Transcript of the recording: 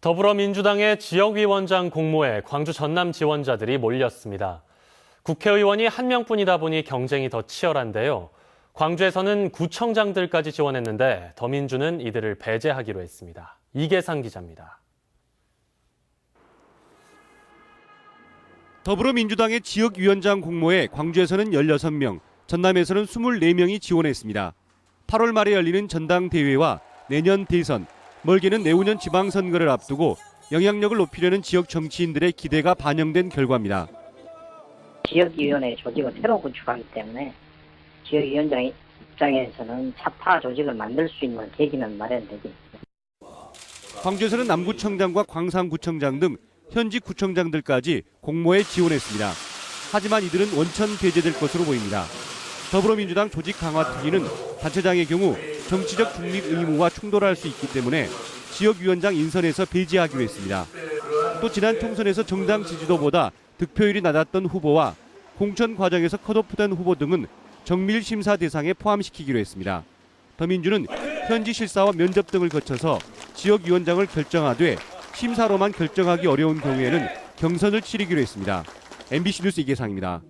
더불어민주당의 지역위원장 공모에 광주 전남 지원자들이 몰렸습니다. 국회의원이 한 명뿐이다 보니 경쟁이 더 치열한데요. 광주에서는 구청장들까지 지원했는데 더민주는 이들을 배제하기로 했습니다. 이계상 기자입니다. 더불어민주당의 지역위원장 공모에 광주에서는 16명, 전남에서는 24명이 지원했습니다. 8월 말에 열리는 전당대회와 내년 대선, 멀게는 내후년 지방선거를 앞두고 영향력을 높이려는 지역 정치인들의 기대가 반영된 결과입니다. 지역위원회 조직을 새로 구축하기 때문에 지역위원장 입장에서는 차타 조직을 만들 수 있는 계기는 마련되지 광주에서는 남구청장과 광산구청장 등 현직 구청장들까지 공모에 지원했습니다. 하지만 이들은 원천 배제될 것으로 보입니다. 더불어민주당 조직 강화 특위는 단체장의 경우 정치적 중립 의무와 충돌할 수 있기 때문에 지역위원장 인선에서 배제하기로 했습니다. 또 지난 총선에서 정당 지지도보다 득표율이 낮았던 후보와 공천 과정에서 컷오프된 후보 등은 정밀 심사 대상에 포함시키기로 했습니다. 더민주는 현지 실사와 면접 등을 거쳐서 지역위원장을 결정하되 심사로만 결정하기 어려운 경우에는 경선을 치르기로 했습니다. MBC 뉴스 이계상입니다.